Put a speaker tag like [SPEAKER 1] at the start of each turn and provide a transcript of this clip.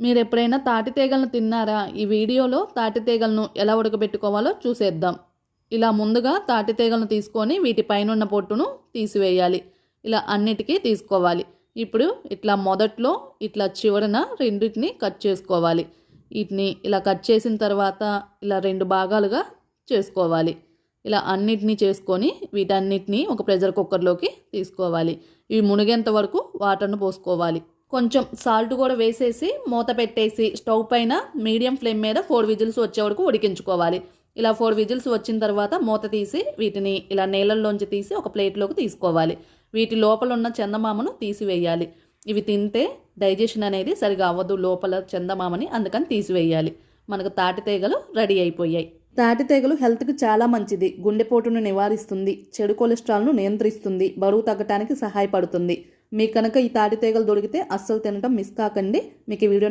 [SPEAKER 1] మీరు ఎప్పుడైనా తాటి తీగలను తిన్నారా? ఈ వీడియోలో తాటి తీగలను ఎలా ఉడకబెట్టుకోవాలో చూసేద్దాం. ఇలా ముందుగా తాటి తీగలను తీసుకొని వీటి పైన పొట్టును తీసివేయాలి. ఇలా అన్నిటికీ తీసుకోవాలి. ఇప్పుడు ఇట్లా మొదట్లో ఇట్లా చివరన రెండింటిని కట్ చేసుకోవాలి. వీటిని ఇలా కట్ చేసిన తర్వాత ఇలా రెండు భాగాలుగా చేసుకోవాలి. ఇలా అన్నిటినీ చేసుకొని వీటన్నిటిని ఒక ప్రెషర్ కుక్కర్లోకి తీసుకోవాలి. ఇవి మునిగేంత వరకు వాటర్ను పోసుకోవాలి. కొంచెం సాల్ట్ కూడా వేసేసి మూత పెట్టేసి స్టవ్ పైన మీడియం ఫ్లేమ్ మీద ఫోర్ విజిల్స్ వచ్చే వరకు ఉడికించుకోవాలి. ఇలా ఫోర్ విజిల్స్ వచ్చిన తర్వాత మూత తీసి వీటిని ఇలా నీళ్ళల్లోంచి తీసి ఒక ప్లేట్లోకి తీసుకోవాలి. వీటి లోపల ఉన్న చందమామను తీసివేయాలి. ఇవి తింటే డైజెషన్ అనేది సరిగా అవ్వదు. లోపల చందమామని అందుకని తీసివేయాలి. మనకు తాటి తీగలు రెడీ అయిపోయాయి. తాటి తీగలు హెల్త్కి చాలా మంచిది. గుండెపోటును నివారిస్తుంది. చెడు కొలెస్ట్రాల్ను నియంత్రిస్తుంది. బరువు తగ్గడానికి సహాయపడుతుంది. మీకు కనుక ఈ తాటి తీగలు దొరికితే అస్సలు తినడం మిస్ కాకండి. మీకు ఈ వీడియో